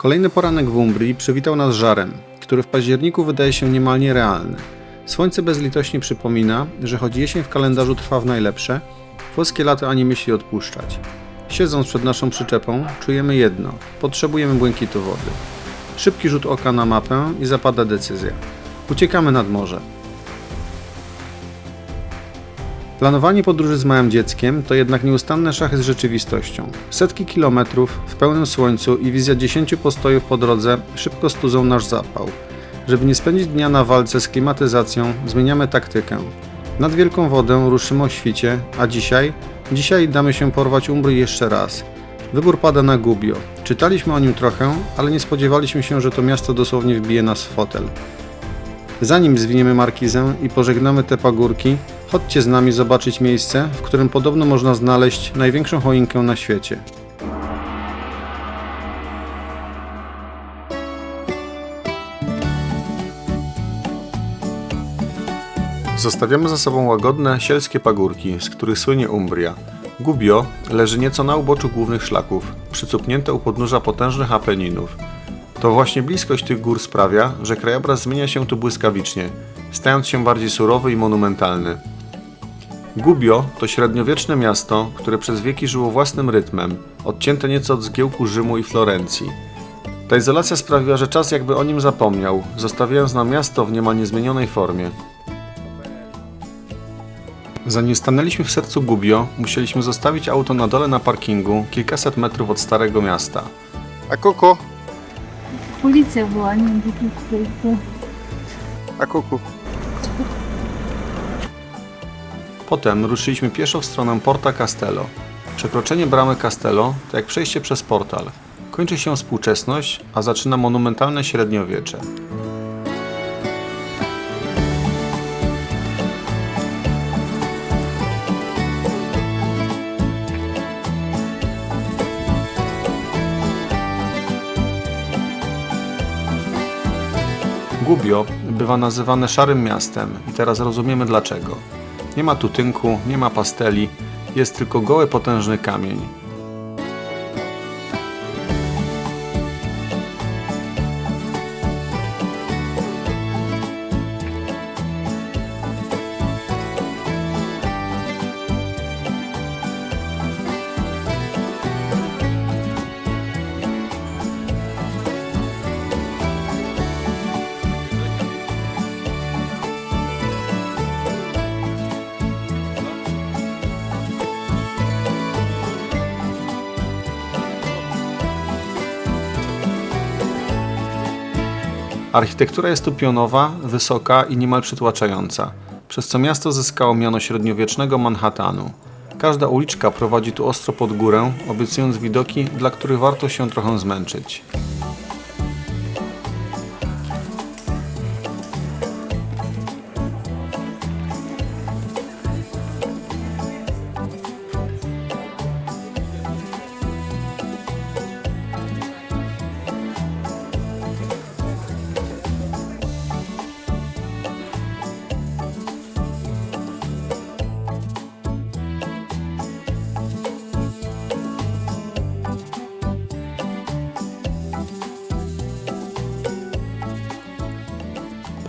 Kolejny poranek w Umbrii przywitał nas żarem, który w październiku wydaje się niemal nierealny. Słońce bezlitośnie przypomina, że choć jesień w kalendarzu trwa w najlepsze, włoskie lato ani myśli odpuszczać. Siedząc przed naszą przyczepą, czujemy jedno: potrzebujemy błękitu wody. Szybki rzut oka na mapę i zapada decyzja. Uciekamy nad morze. Planowanie podróży z małym dzieckiem to jednak nieustanne szachy z rzeczywistością. Setki kilometrów w pełnym słońcu i wizja 10 postojów po drodze szybko studzą nasz zapał. Żeby nie spędzić dnia na walce z klimatyzacją, zmieniamy taktykę. Nad wielką wodę ruszymy o świcie, a dzisiaj? Dzisiaj damy się porwać Umbrii jeszcze raz. Wybór pada na Gubbio. Czytaliśmy o nim trochę, ale nie spodziewaliśmy się, że to miasto dosłownie wbije nas w fotel. Zanim zwiniemy markizę i pożegnamy te pagórki, chodźcie z nami zobaczyć miejsce, w którym podobno można znaleźć największą choinkę na świecie. Zostawiamy za sobą łagodne, sielskie pagórki, z których słynie Umbria. Gubbio leży nieco na uboczu głównych szlaków, przycupnięte u podnóża potężnych Apeninów. To właśnie bliskość tych gór sprawia, że krajobraz zmienia się tu błyskawicznie, stając się bardziej surowy i monumentalny. Gubbio to średniowieczne miasto, które przez wieki żyło własnym rytmem, odcięte nieco od zgiełku Rzymu i Florencji. Ta izolacja sprawiła, że czas jakby o nim zapomniał, zostawiając nam miasto w niemal niezmienionej formie. Zanim stanęliśmy w sercu Gubbio, musieliśmy zostawić auto na dole na parkingu, kilkaset metrów od starego miasta. A Koko? Policja była, nie wiem, tutaj. A Koko? Potem ruszyliśmy pieszo w stronę Porta Castello. Przekroczenie bramy Castello to jak przejście przez portal. Kończy się współczesność, a zaczyna monumentalne średniowiecze. Gubbio bywa nazywane szarym miastem i teraz rozumiemy dlaczego. Nie ma tu tynku, nie ma pasteli, jest tylko goły potężny kamień. Architektura jest tu pionowa, wysoka i niemal przytłaczająca, przez co miasto zyskało miano średniowiecznego Manhattanu. Każda uliczka prowadzi tu ostro pod górę, obiecując widoki, dla których warto się trochę zmęczyć.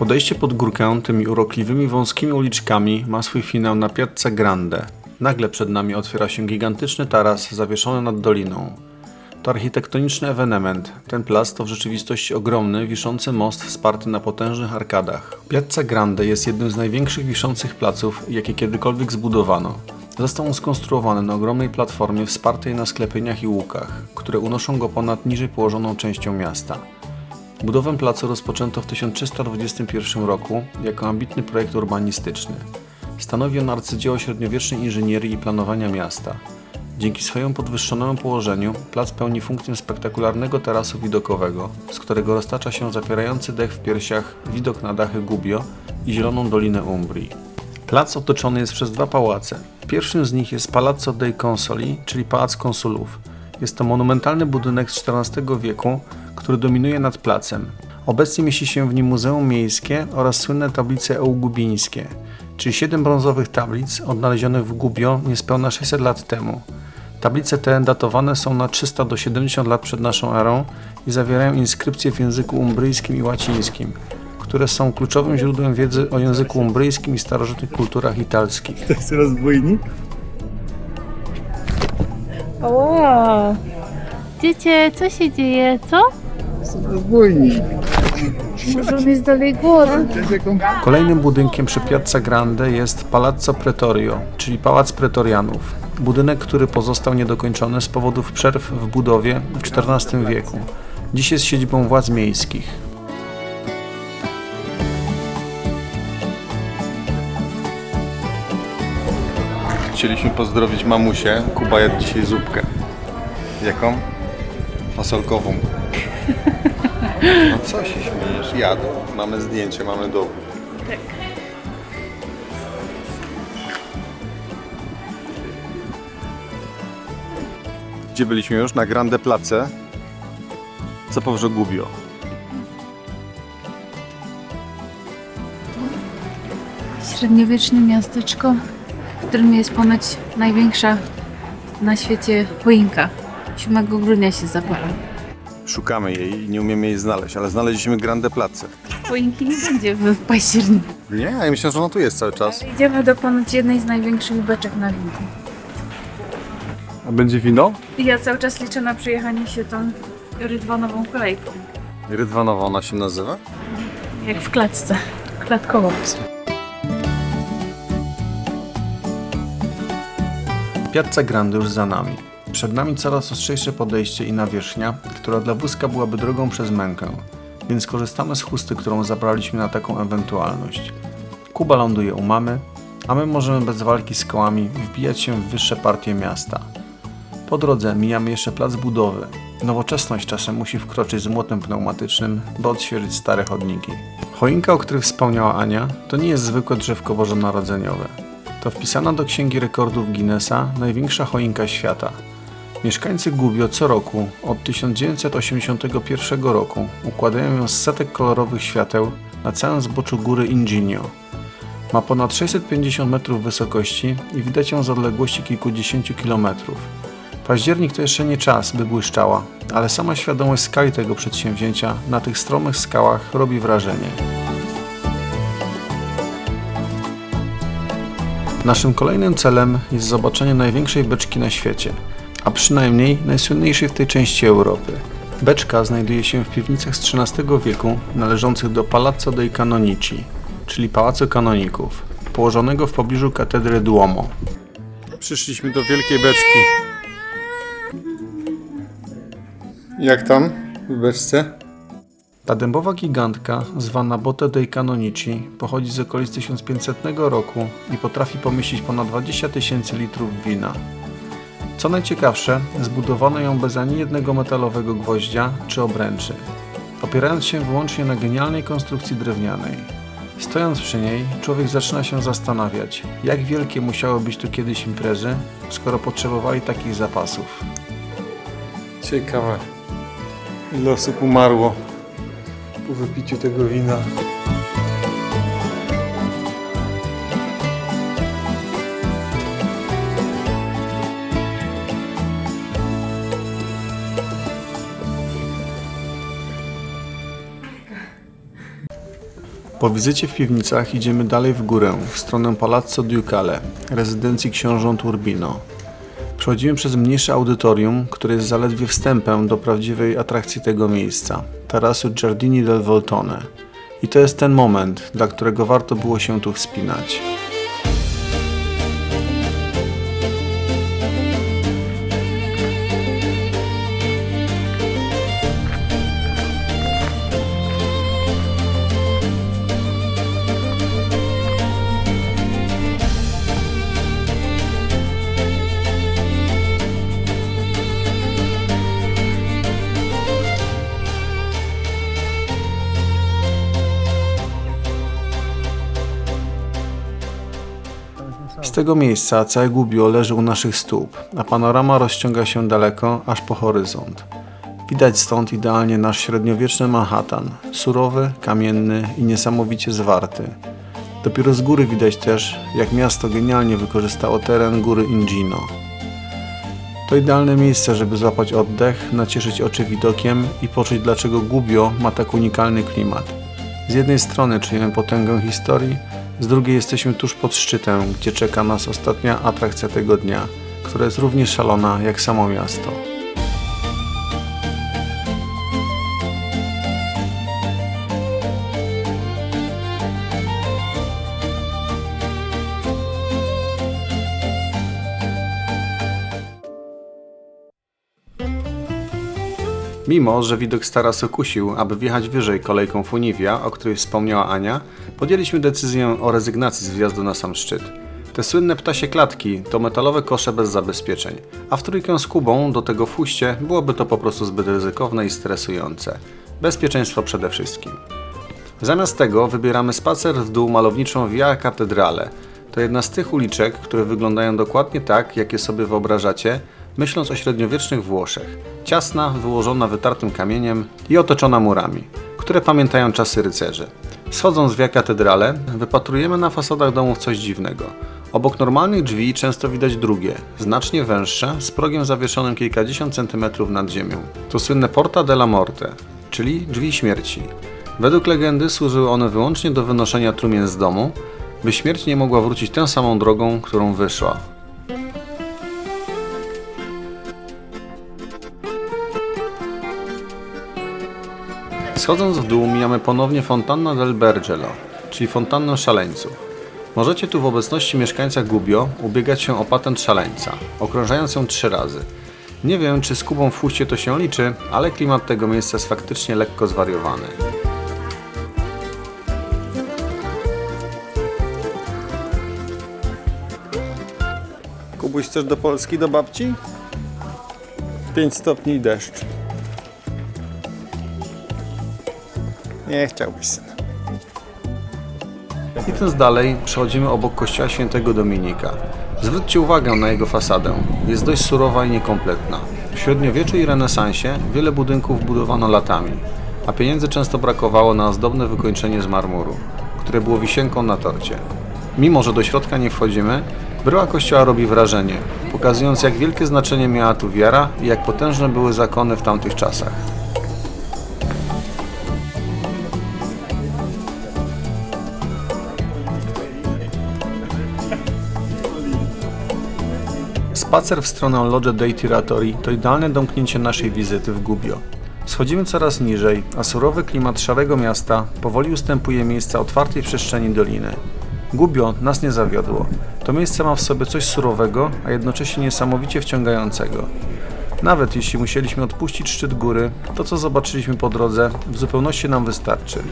Podejście pod górkę tymi urokliwymi wąskimi uliczkami ma swój finał na Piazza Grande. Nagle przed nami otwiera się gigantyczny taras zawieszony nad doliną. To architektoniczny ewenement. Ten plac to w rzeczywistości ogromny, wiszący most wsparty na potężnych arkadach. Piazza Grande jest jednym z największych wiszących placów, jakie kiedykolwiek zbudowano. Został on skonstruowany na ogromnej platformie wspartej na sklepieniach i łukach, które unoszą go ponad niżej położoną częścią miasta. Budowę placu rozpoczęto w 1321 roku jako ambitny projekt urbanistyczny. Stanowi on arcydzieło średniowiecznej inżynierii i planowania miasta. Dzięki swojemu podwyższonemu położeniu plac pełni funkcję spektakularnego tarasu widokowego, z którego roztacza się zapierający dech w piersiach widok na dachy Gubbio i zieloną dolinę Umbrii. Plac otoczony jest przez dwa pałace. Pierwszym z nich jest Palazzo dei Consoli, czyli Pałac Konsulów. Jest to monumentalny budynek z XIV wieku, który dominuje nad placem. Obecnie mieści się w nim Muzeum Miejskie oraz słynne tablice eugubińskie, czyli siedem brązowych tablic odnalezionych w Gubbio niespełna 600 lat temu. Tablice te datowane są na 300 do 70 lat przed naszą erą i zawierają inskrypcje w języku umbryjskim i łacińskim, które są kluczowym źródłem wiedzy o języku umbryjskim i starożytnych kulturach italskich. To jest rozbójnik? Wow. Dziecię, co się dzieje, co? Rozbójnik. Może on jest dalej głodny. Kolejnym budynkiem przy Piazza Grande jest Palazzo Pretorio, czyli Pałac Pretorianów. Budynek, który pozostał niedokończony z powodów przerw w budowie w XIV wieku. Dziś jest siedzibą władz miejskich. Chcieliśmy pozdrowić mamusię. Kuba jadł dzisiaj zupkę. Jaką? Fasolkową. No co się śmiejesz? Jadł. Mamy zdjęcie, mamy dowód. Gdzie byliśmy już? Na Grande Place. Zapowrze Gubio. Średniowieczne miasteczko, w którym jest ponoć największa na świecie choinka. 7 grudnia się zapala. Szukamy jej i nie umiemy jej znaleźć, ale znaleźliśmy Grande Place. Choinki nie będzie w październiku. Nie, ja myślę, że ona tu jest cały czas. Idziemy do ponoć jednej z największych beczek na rynku. A będzie wino? I ja cały czas liczę na przejechanie się tą rydwanową kolejką. Rydwanowa ona się nazywa? Jak w klatce. Klatkowo. Piazza Grande już za nami. Przed nami coraz ostrzejsze podejście i nawierzchnia, która dla wózka byłaby drogą przez mękę, więc korzystamy z chusty, którą zabraliśmy na taką ewentualność. Kuba ląduje u mamy, a my możemy bez walki z kołami wbijać się w wyższe partie miasta. Po drodze mijamy jeszcze plac budowy. Nowoczesność czasem musi wkroczyć z młotem pneumatycznym, by odświeżyć stare chodniki. Choinka, o której wspomniała Ania, to nie jest zwykłe drzewko bożonarodzeniowe. To wpisana do Księgi Rekordów Guinnessa największa choinka świata. Mieszkańcy Gubbio co roku, od 1981 roku, układają ją z setek kolorowych świateł na całym zboczu góry Ingenio. Ma ponad 650 metrów wysokości i widać ją z odległości kilkudziesięciu kilometrów. Październik to jeszcze nie czas, by błyszczała, ale sama świadomość skali tego przedsięwzięcia na tych stromych skałach robi wrażenie. Naszym kolejnym celem jest zobaczenie największej beczki na świecie, a przynajmniej najsłynniejszej w tej części Europy. Beczka znajduje się w piwnicach z XIII wieku należących do Palazzo dei Canonici, czyli Pałacu Kanoników, położonego w pobliżu katedry Duomo. Przyszliśmy do wielkiej beczki. Jak tam w beczce? Ta dębowa gigantka, zwana Botte dei Canonici, pochodzi z okolic 1500 roku i potrafi pomieścić ponad 20 tysięcy litrów wina. Co najciekawsze, zbudowano ją bez ani jednego metalowego gwoździa czy obręczy, opierając się wyłącznie na genialnej konstrukcji drewnianej. Stojąc przy niej, człowiek zaczyna się zastanawiać, jak wielkie musiały być tu kiedyś imprezy, skoro potrzebowali takich zapasów. Ciekawe, ile osób umarło po wypiciu tego wina. Po wizycie w piwnicach idziemy dalej w górę, w stronę Palazzo Ducale, rezydencji książąt Urbino. Przechodzimy przez mniejsze audytorium, które jest zaledwie wstępem do prawdziwej atrakcji tego miejsca tarasu Giardini del Voltone. I to jest ten moment, dla którego warto było się tu wspinać. Z tego miejsca całe Gubbio leży u naszych stóp, a panorama rozciąga się daleko, aż po horyzont. Widać stąd idealnie nasz średniowieczny Manhattan, surowy, kamienny i niesamowicie zwarty. Dopiero z góry widać też, jak miasto genialnie wykorzystało teren góry Ingino. To idealne miejsce, żeby złapać oddech, nacieszyć oczy widokiem i poczuć dlaczego Gubbio ma tak unikalny klimat. Z jednej strony czujemy potęgę historii, z drugiej jesteśmy tuż pod szczytem, gdzie czeka nas ostatnia atrakcja tego dnia, która jest równie szalona jak samo miasto. Mimo, że widok z tarasu kusił, aby wjechać wyżej kolejką Funiwia, o której wspomniała Ania, podjęliśmy decyzję o rezygnacji z wjazdu na sam szczyt. Te słynne ptasie klatki to metalowe kosze bez zabezpieczeń, a w trójkę z Kubą do tego fuście byłoby to po prostu zbyt ryzykowne i stresujące. Bezpieczeństwo przede wszystkim. Zamiast tego wybieramy spacer w dół malowniczą Via Catedrale. To jedna z tych uliczek, które wyglądają dokładnie tak, jakie sobie wyobrażacie, myśląc o średniowiecznych Włoszech. Ciasna, wyłożona wytartym kamieniem i otoczona murami, które pamiętają czasy rycerzy. Schodząc w Via Catedrale, wypatrujemy na fasadach domów coś dziwnego. Obok normalnych drzwi często widać drugie, znacznie węższe, z progiem zawieszonym kilkadziesiąt centymetrów nad ziemią. To słynne Porta della Morte, czyli drzwi śmierci. Według legendy służyły one wyłącznie do wynoszenia trumien z domu, by śmierć nie mogła wrócić tą samą drogą, którą wyszła. Schodząc w dół mijamy ponownie Fontanna del Bergelo, czyli fontannę szaleńców. Możecie tu w obecności mieszkańca Gubbio ubiegać się o patent szaleńca, okrążając ją trzy razy. Nie wiem, czy z Kubą w fuście to się liczy, ale klimat tego miejsca jest faktycznie lekko zwariowany. Kubuś, chcesz do Polski, do babci? 5 stopni deszcz. Nie chciałbyś, syn. Idąc dalej, przechodzimy obok kościoła świętego Dominika. Zwróćcie uwagę na jego fasadę. Jest dość surowa i niekompletna. W średniowieczu i renesansie wiele budynków budowano latami, a pieniędzy często brakowało na ozdobne wykończenie z marmuru, które było wisienką na torcie. Mimo, że do środka nie wchodzimy, bryła kościoła robi wrażenie, pokazując jak wielkie znaczenie miała tu wiara i jak potężne były zakony w tamtych czasach. Spacer w stronę Lodge dei Tiratori to idealne domknięcie naszej wizyty w Gubbio. Schodzimy coraz niżej, a surowy klimat szarego miasta powoli ustępuje miejsca otwartej przestrzeni doliny. Gubbio nas nie zawiodło. To miejsce ma w sobie coś surowego, a jednocześnie niesamowicie wciągającego. Nawet jeśli musieliśmy odpuścić szczyt góry, to co zobaczyliśmy po drodze w zupełności nam wystarczy.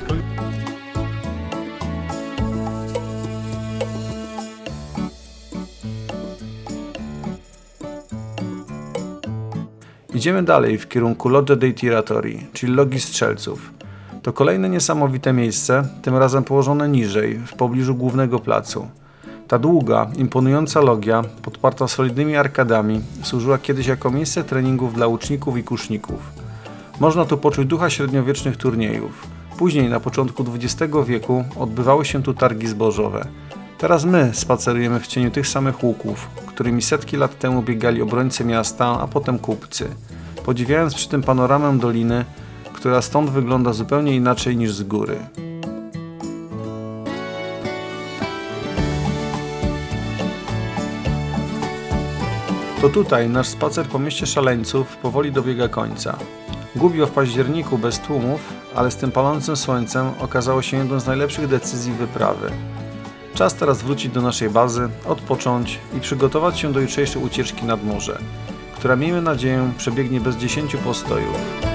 Idziemy dalej w kierunku Lodge dei Tiratori, czyli Logi Strzelców. To kolejne niesamowite miejsce, tym razem położone niżej, w pobliżu głównego placu. Ta długa, imponująca logia, podparta solidnymi arkadami, służyła kiedyś jako miejsce treningów dla łuczników i kuszników. Można tu poczuć ducha średniowiecznych turniejów. Później, na początku XX wieku, odbywały się tu targi zbożowe. Teraz my spacerujemy w cieniu tych samych łuków, którymi setki lat temu biegali obrońcy miasta, a potem kupcy. Podziwiając przy tym panoramę doliny, która stąd wygląda zupełnie inaczej niż z góry. To tutaj nasz spacer po mieście szaleńców powoli dobiega końca. Gubbio w październiku bez tłumów, ale z tym palącym słońcem okazało się jedną z najlepszych decyzji wyprawy. Czas teraz wrócić do naszej bazy, odpocząć i przygotować się do jutrzejszej ucieczki nad morze, która miejmy nadzieję przebiegnie bez 10 postojów.